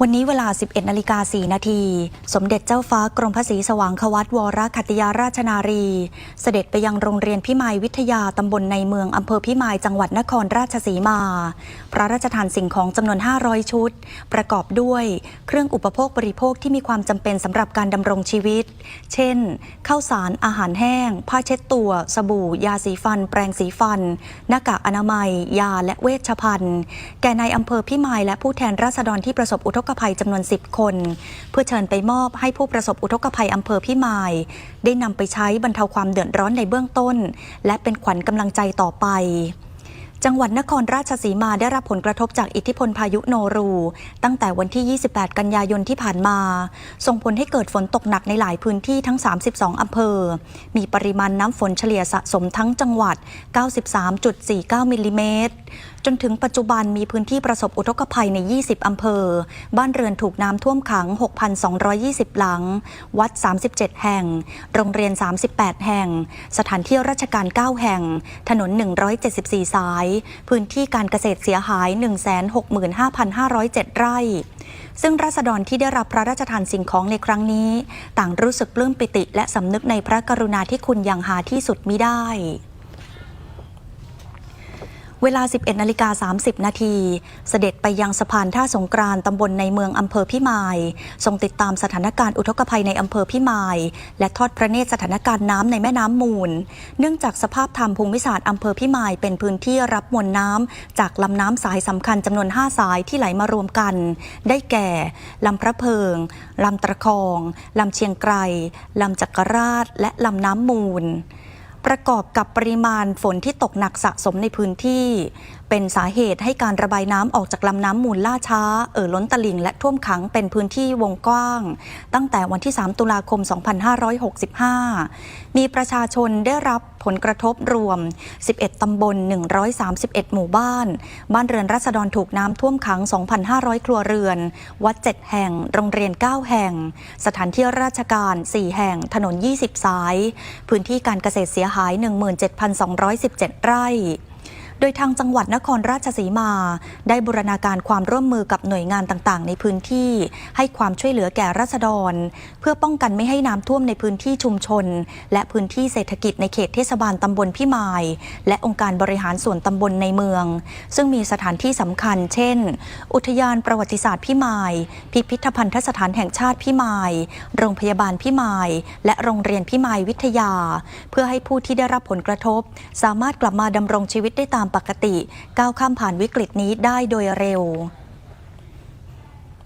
วันนี้เวลา 11นาฬิกา4นาที สมเด็จเจ้าฟ้ากรมพระศรีสว่างควัตวรคัตติยาราชนารี เสด็จไปยังโรงเรียนพิมายวิทยาตำบลในเมืองอำเภอพิมายจังหวัดนครราชสีมา พระราชทานสิ่งของจำนวน 500 ชุด ประกอบด้วย เครื่องอุปโภคบริโภคที่มีความจำเป็นสำหรับการดำรงชีวิต เช่น ข้าวสารอาหารแห้ง ผ้าเช็ดตัว สบู่ ยาสีฟัน แปรงสีฟัน หน้ากากอนามัย ยาและเวชภัณฑ์ แก่ในายอำเภอพิมายและผู้แทนราษฎรที่ประสบอุทกภัยจำนวน 10 คน เพื่อเชิญไปมอบให้ผู้ประสบอุทกภัยอำเภอพิมาย ได้นำไปใช้บรรเทาความเดือดร้อนในเบื้องต้น และเป็นขวัญกำลังใจต่อไปจังหวัดนครราชสีมาได้รับผลกระทบจากอิทธิพลพายุโนรู ตั้งแต่วันที่ 28 กันยายนที่ผ่านมา ส่งผลให้เกิดฝนตกหนักในหลายพื้นที่ทั้ง 32 อำเภอ มีปริมาณน้ำฝนเฉลี่ยสะสมทั้งจังหวัด 93.49 มิลลิเมตร จนถึงปัจจุบันมีพื้นที่ประสบอุทกภัยใน 20 อำเภอ บ้านเรือนถูกน้ำท่วมขัง 6,220 หลัง วัด 37 แห่ง โรงเรียน 38 แห่ง สถานที่ราชการ 9 แห่ง ถนน 174 สาย พื้นที่การเกษตรเสียหาย 165,507 ไร่ซึ่งราษฎรที่ได้รับพระราชทานสิ่งของในครั้งนี้ ต่างรู้สึกปลื้มปิติและสำนึกในพระกรุณาธิคุณอย่างหาที่สุดมิได้ เวลา 11นาฬิกา30 นาที เสด็จไปยังสะพานท่าสงกรานต์ตำบลในเมืองอำเภอพิมายทรงติดตามสถานการณ์อุทกภัยในอำเภอพิมาย และทอดพระเนตรสถานการณ์น้ำในแม่น้ำมูล เนื่องจากสภาพธรรมภูมิศาสตร์อำเภอพิมาย เป็นพื้นที่รับมวลน้ำจากลำน้ำสายสำคัญจำนวน 5 สายที่ไหลมารวมกัน ได้แก่ลำพระเพิงลำตะคองลำเชียงไกรลำจักรราช และลำน้ำมูล ประกอบกับปริมาณฝนที่ตกหนักสะสมในพื้นที่เป็นสาเหตุให้การระบายน้ำออกจากลำน้ำมูลล่าช้า เอ่อล้นตลิ่งและท่วมขังเป็นพื้นที่วงกว้าง ตั้งแต่วันที่ 3 ตุลาคม 2565 มีประชาชนได้รับผลกระทบรวม 11 ตำบล 131 หมู่บ้าน บ้านเรือนราษฎรถูกน้ำท่วมขัง 2,500 ครัวเรือน วัด 7 แห่ง โรงเรียน 9 แห่ง สถานที่ราชการ 4 แห่ง ถนน 20 สาย พื้นที่การเกษตรเสียหาย 17,217 ไร่ ดยทางจังหวัดนครราชสีมา ได้บูรณาการความร่วมมือกับหน่วยงานต่างๆ ในพื้นที่ ให้ความช่วยเหลือแก่ราษฎร เพื่อป้องกันไม่ให้น้ำท่วมในพื้นที่ชุมชน และพื้นที่เศรษฐกิจในเขตเทศบาลตำบลพิมาย และองค์การบริหารส่วนตำบลในเมือง ซึ่งมีสถานที่สำคัญ เช่น อุทยานประวัติศาสตร์พิมาย พิพิธภัณฑสถานแห่งชาติพิมาย โรงพยาบาลพิมาย และโรงเรียนพิมายวิทยา เพื่อให้ผู้ที่ได้รับผลกระทบ สามารถกลับมาดำรงชีวิตได้ตามปกติ ก้าวข้ามผ่านวิกฤตนี้ได้โดยเร็ว